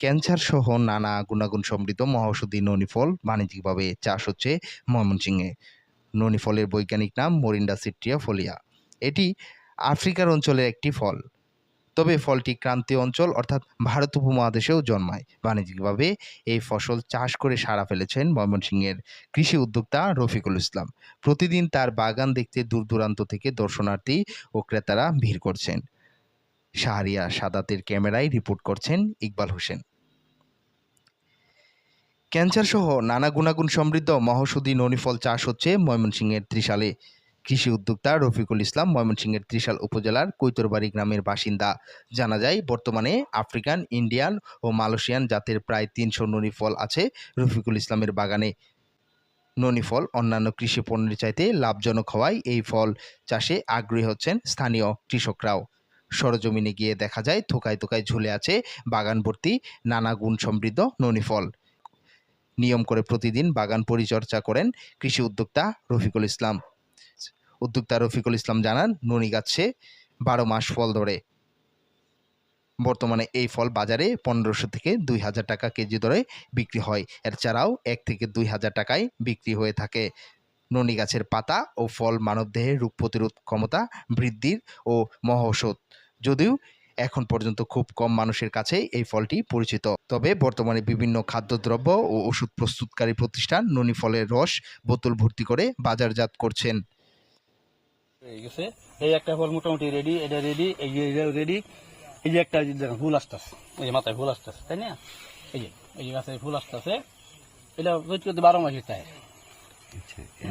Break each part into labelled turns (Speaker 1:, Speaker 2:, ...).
Speaker 1: Cancer সহ নানা গুণাগুণ সমৃদ্ধ মহাঔষধি ননি ফল বাণিজ্যিকভাবে চাষ হচ্ছে ময়মনসিংহে। ননি ফলের বৈজ্ঞানিক নাম মোরিন্ডা সিট্রিয়া ফোলিয়া। এটি আফ্রিকার অঞ্চলের একটি ফল। তবে ফলটি ক্রান্তীয় অঞ্চল অর্থাৎ ভারত উপমহাদেশেও জন্মায়। বাণিজ্যিকভাবে এই ফসল চাষ করে সাড়া ফেলেছেন ময়মনসিংহের কৃষি উদ্যোক্তা রফিকুল ইসলাম। প্রতিদিন তার বাগান দেখতে দূর দূরান্ত থেকে দর্শনার্থী ও ক্রেতারা ভিড় করছেন। শাহরিয়া সাদাতের ক্যামেরায় রিপোর্ট করছেন ইকবাল হোসেন। ক্যান্সার সহ নানা গুণাগুণ সমৃদ্ধ মহৌষধি ননিফল চাষ হচ্ছে ময়মনসিংহের ত্রিশালে। কৃষি উদ্যোক্তা রফিকুল ইসলাম ময়মনসিংহের ত্রিশাল উপজেলার কৈতরবাড়ি গ্রামের বাসিন্দা। জানা যায়, বর্তমানে আফ্রিকান, ইন্ডিয়ান ও মালয়েশিয়ান জাতের প্রায় তিনশো ননি ফল আছে রফিকুল ইসলামের বাগানে। ননি ফল অন্যান্য কৃষি পণ্যের চাইতে লাভজনক হওয়ায় এই ফল চাষে আগ্রহী হচ্ছেন স্থানীয় কৃষকরাও। সরজমিনে গিয়ে দেখা যায়, থোকায় থোকায় ঝুলে আছে বাগান ভর্তি নানা গুণ সমৃদ্ধ ননি ফল নিয়ম করে প্রতিদিন বাগান পরিচর্যা করেন কৃষি উদ্যোক্তা রফিকুল ইসলাম। উদ্যোক্তা রফিকুল ইসলাম জানান, ননি গাছে বারো মাস ফল ধরে। বর্তমানে এই ফল বাজারে পনেরোশো থেকে দুই হাজার টাকা কেজি দরে বিক্রি হয়। এর ছাড়াও এক থেকে দুই হাজার টাকায় বিক্রি হয়ে থাকে। ননি গাছের পাতা ও ফল মানবদেহে রোগ প্রতিরোধ ক্ষমতা বৃদ্ধির ও মহৌষধ। যদিও এখন পর্যন্ত খুব কম মানুষের কাছে এই ফলটি পরিচিত। তবে বর্তমানে বিভিন্ন খাদ্যদ্রব্য ও ওষুধ প্রস্তুতকারী প্রতিষ্ঠান ননি ফলের রস বোতল ভর্তি করে বাজারজাত করছেন।
Speaker 2: হয়ে গেছে। এই একটা ফল মোটামুটি রেডি এটা রেডি এই রেডি এই যে একটা দেখেন ফুল আসতেছে এই যে মাথায় ফুল আসতেছে তাই না? এই যে এই যে গাছে ফুল আসতেছে এটা রোজ করতে বারো মাসে তাই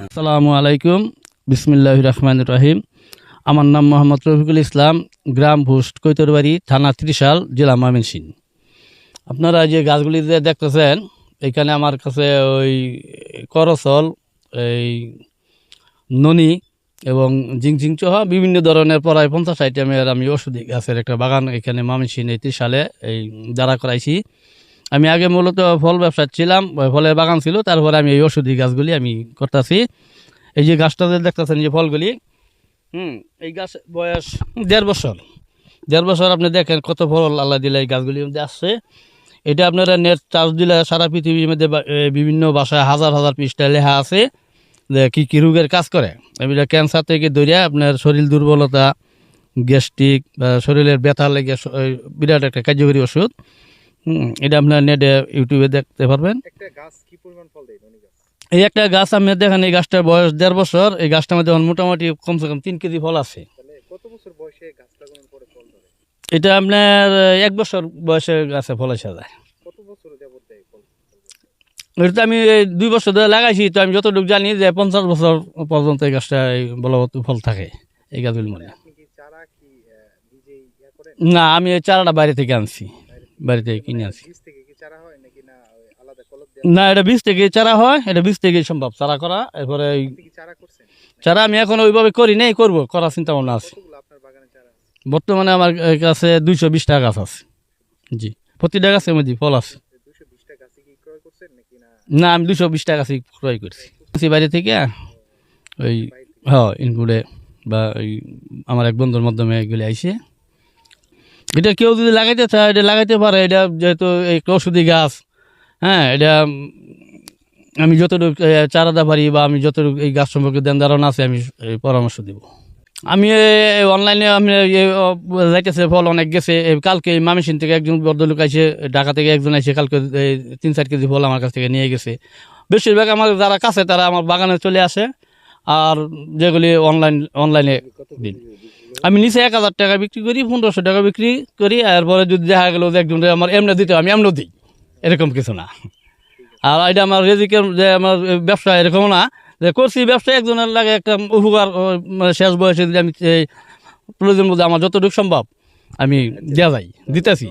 Speaker 2: আসসালামু আলাইকুম। বিসমিল্লাহ রহমান রহিম। আমার নাম মোহাম্মদ রফিকুল ইসলাম, গ্রাম ভুস্ট কৈতরবাড়ি, থানা ত্রিশাল, জেলা ময়মনসিংহ। আপনারা যে গাছগুলি দেখতেছেন, এখানে আমার কাছে ওই করসল, এই ননি এবং জিংজিং সহ বিভিন্ন ধরনের প্রায় পঞ্চাশ আইটেমের আমি ওষুধি গাছের একটা বাগান এখানে মামিসিন এই সালে এই দাঁড়া করাইছি। আমি আগে মূলত ফল ব্যবসা ছিলাম ফলের বাগান ছিল, তারপরে আমি এই ওষুধি গাছগুলি আমি করতেছি। এই যে গাছটা যে দেখতেছেন, যে ফলগুলি হুম এই গাছ বয়স দেড় বছর। দেড় বছর আপনি দেখেন কত ফল আল্লাহ দিলে এই গাছগুলির মধ্যে আসছে। এটা আপনারা নেট চার্জ দিলে সারা পৃথিবীর মধ্যে বিভিন্ন ভাষায় হাজার হাজার পৃষ্ঠা লেখা আছে যে কী কী রোগের কাজ করে। এটা ক্যান্সার থেকে ধরিয়া আপনার শরীর দুর্বলতা গ্যাস্ট্রিক বা শরীরের ব্যথা লেগে বিরাট একটা কার্যকরী ওষুধ। হুম, এটা আপনার নেটে ইউটিউবে দেখতে পারবেন।
Speaker 1: একটা গাছ কি পরিমাণ ফল দেয়
Speaker 2: এই একটা গাছ আমি দেখেন এই গাছটার বয়স দেড় বছর এই গাছটার মধ্যে এখন মোটামুটি কমসে কম তিন কেজি ফল আছে। এটা আপনার এক বছর বয়সে গাছে ফল এসে যায়। এটা তো আমি এই দুই বছর ধরে লাগাইছি তো আমি যতটুকু জানি যে পঞ্চাশ বছর পর্যন্ত এই গাছটা এই বলবৎ ফল থাকে এই
Speaker 1: ইয়া করেন?
Speaker 2: না আমি এই চারাটা বাইরে থেকে আনছি বাইরে থেকে কিনে আনছি
Speaker 1: বীজ থেকে কি চারা হয় নাকি না ওই আলাদা কলপ দেওয়া
Speaker 2: না এটা বীজ থেকে চারা হয় এটা বীজ থেকে সম্ভব চারা করা এরপরে
Speaker 1: চারা
Speaker 2: চারা আমি এখন ওইভাবে করি নাই করব করার চিন্তা ভাবনা আছে। বর্তমানে আমার কাছে দুইশো বিশ টাকা গাছ আছে। জি প্রতিটা গাছের মধ্যে ফল আছে।
Speaker 1: গাছে না?
Speaker 2: আমি দুশো বিশ টাকা গাছ ক্রয় করছি। বাইরে থেকে ওই হ্যাঁ ইনপুটে বা ওই আমার এক বন্ধুর মাধ্যমে এগুলি আইসে। এটা কেউ যদি লাগাইতে চায় এটা লাগাইতে পারে এটা যেহেতু এই ওষুধি গাছ হ্যাঁ এটা আমি যতটুকু চারাদা পারি বা আমি যতটুকু এই গাছ সম্পর্কে দেন ধারণা আছে, আমি পরামর্শ দিব। আমি অনলাইনে আমি যাইতেছে, ফল অনেক গেছে। কালকে মামিসিন থেকে একজন ভদ্রলোক আইসে ঢাকা থেকে একজন আইসে কালকে তিন, চার কেজি ফল আমার কাছ থেকে নিয়ে গেছে। বেশিরভাগ আমার যারা কাছে, তারা আমার বাগানে চলে আসে, আর যেগুলি অনলাইন, অনলাইনে দিন আমি নিচে এক হাজার টাকা বিক্রি করি, পনেরোশো টাকা বিক্রি করি, এরপরে যদি দেখা গেলো যে একজন আমার এমনি দিতে আমি এমনও দিই। এরকম কিছু না। আর এটা আমার রেজিকের যে আমার ব্যবসা এরকম না, যে করছি ব্যবসা একজনের লাগে একটা উপকার মানে শেষ বয়সে যদি আমি প্রয়োজন বোধ আমার যতটুকু সম্ভব আমি দেওয়া যাই, দিতেছি।